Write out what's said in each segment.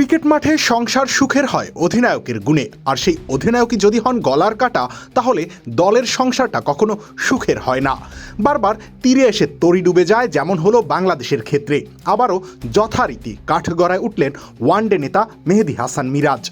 Cricket মাঠে সংসার সুখের হয় অধিনায়কের গুণে। আর সেই অধিনায়কই যদি হন গলার কাটা, তাহলে দলের সংসারটা কখনো সুখের হয় না। বারবার তীরে এসে তরি ডুবে যায়, যেমন হলো বাংলাদেশের ক্ষেত্রে। আবারও যথারীতি কাঠগড়ায় উঠলেন ওয়ানডে নেতা মেহেদি হাসান মিরাজ।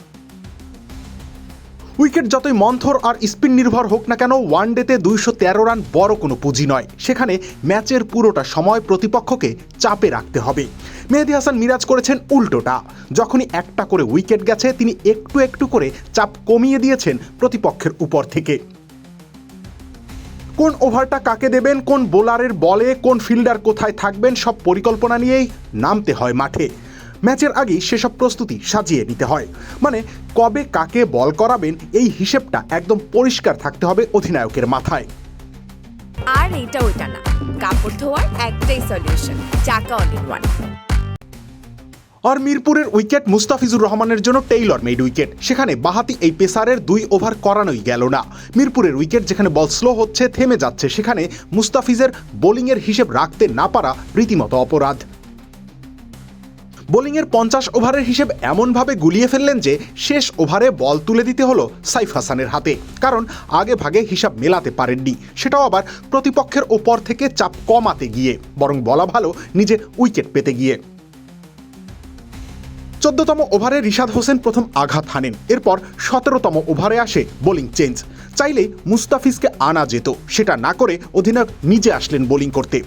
উইকেট যতই মন্থর আর স্পিন নির্ভর হোক না কেন ওয়ানডেতে দুইশো তেরো রান বড় কোনো পুঁজি নয়। সেখানে ম্যাচের পুরোটা সময় প্রতিপক্ষকে চাপে রাখতে হবে। মেহেদি হাসান মিরাজ করেছেন উল্টোটা। যখনই একটা করে উইকেট গেছে, তিনি একটু একটু করে চাপ কমিয়ে দিয়েছেন প্রতিপক্ষের উপর থেকে। কোন ওভারটা কাকে দেবেন, কোন বোলারের বলে, কোন ফিল্ডার কোথায় থাকবেন, সব পরিকল্পনা নিয়েই নামতে হয় মাঠে। ম্যাচের আগেই সেসব প্রস্তুতি সাজিয়ে নিতে হয়। মানে কবে কাকে বল করাবেন এই হিসেবটা একদম পরিষ্কার থাকতে হবে অধিনায়কের মাথায়। আর এইটা ওইটা না। কাপড় ধোয়ার একটাই সলিউশন চাকা অল ইন ওয়ান আর মিরপুরের উইকেট মুস্তাফিজুর রহমানের জন্য টেইলর মেড উইকেট। সেখানে বাহাতি এই পেসারের দুই ওভার করানোই গেল না। মিরপুরের উইকেট যেখানে বল স্লো হচ্ছে থেমে যাচ্ছে সেখানে মুস্তাফিজের বোলিংয়ের হিসেব রাখতে না পারা রীতিমতো অপরাধ। বোলিংয়ের পঞ্চাশ ওভারের হিসেব এমনভাবে গুলিয়ে ফেললেন যে শেষ ওভারে বল তুলে দিতে হলো সাইফ হাসানের হাতে। কারণ আগে ভাগে হিসাব মেলাতে পারেননি। সেটাও আবার প্রতিপক্ষের ওপর থেকে চাপ কমাতে গিয়ে। বরং বলা ভালো নিজে উইকেট পেতে গিয়ে। চোদ্দতম ওভারে রিশাদ হোসেন প্রথম আঘাত হানেন। এরপর সতেরোতম ওভারে আসে বোলিং চেঞ্জ। চাইলে মুস্তাফিজকে আনা যেত। সেটা না করে অধিনায়ক নিজে আসলেন বোলিং করতে।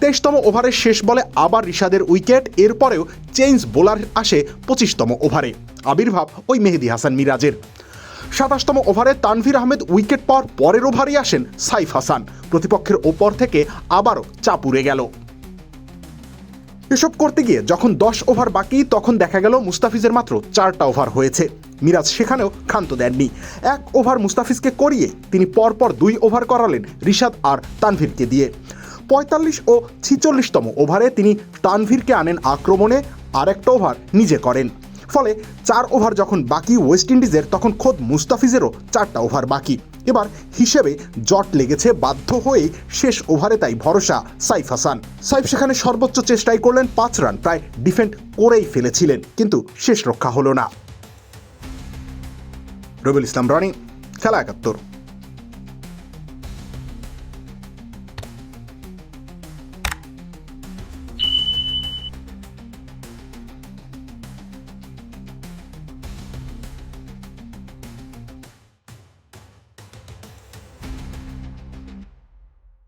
তেইশতম ওভারের শেষ বলে আবার রিশাদের উইকেট। এরপরেও চেঞ্জ বোলার আসে পঁচিশতম ওভারে। আবির্ভাব ওই মেহেদি হাসান মিরাজের। সাতাশতম ওভারে তানভীর আহমেদ উইকেট পাওয়ার পরের ওভারেই আসেন সাইফ হাসান। প্রতিপক্ষের ওপর থেকে আবারও চাপ উড়ে গেল। এসব করতে গিয়ে যখন দশ ওভার বাকি, তখন দেখা গেল মুস্তাফিজের মাত্র চারটা ওভার হয়েছে। মিরাজ সেখানেও ক্ষান্ত দেননি। এক ওভার মুস্তাফিজকে করিয়ে তিনি পরপর দুই ওভার করালেন রিশাদ আর তানভীরকে দিয়ে। পঁয়তাল্লিশ ও ছিচল্লিশতম ওভারে তিনি তানভীরকে আনেন আক্রমণে, আরেকটা ওভার নিজে করেন। ফলে চার ওভার যখন বাকি ওয়েস্ট ইন্ডিজের, তখন খোদ মুস্তাফিজেরও চারটা ওভার বাকি। এবার হিসেবে জট লেগেছে, বাধ্য হয়ে শেষ ওভারে তাই ভরসা সাইফ হাসান। সাইফ সেখানে সর্বোচ্চ চেষ্টাই করলেন, পাঁচ রান প্রায় ডিফেন্ড করেই ফেলেছিলেন, কিন্তু শেষ রক্ষা হলো না। রবিউল ইসলাম, রনি, খেলা একাত্তর।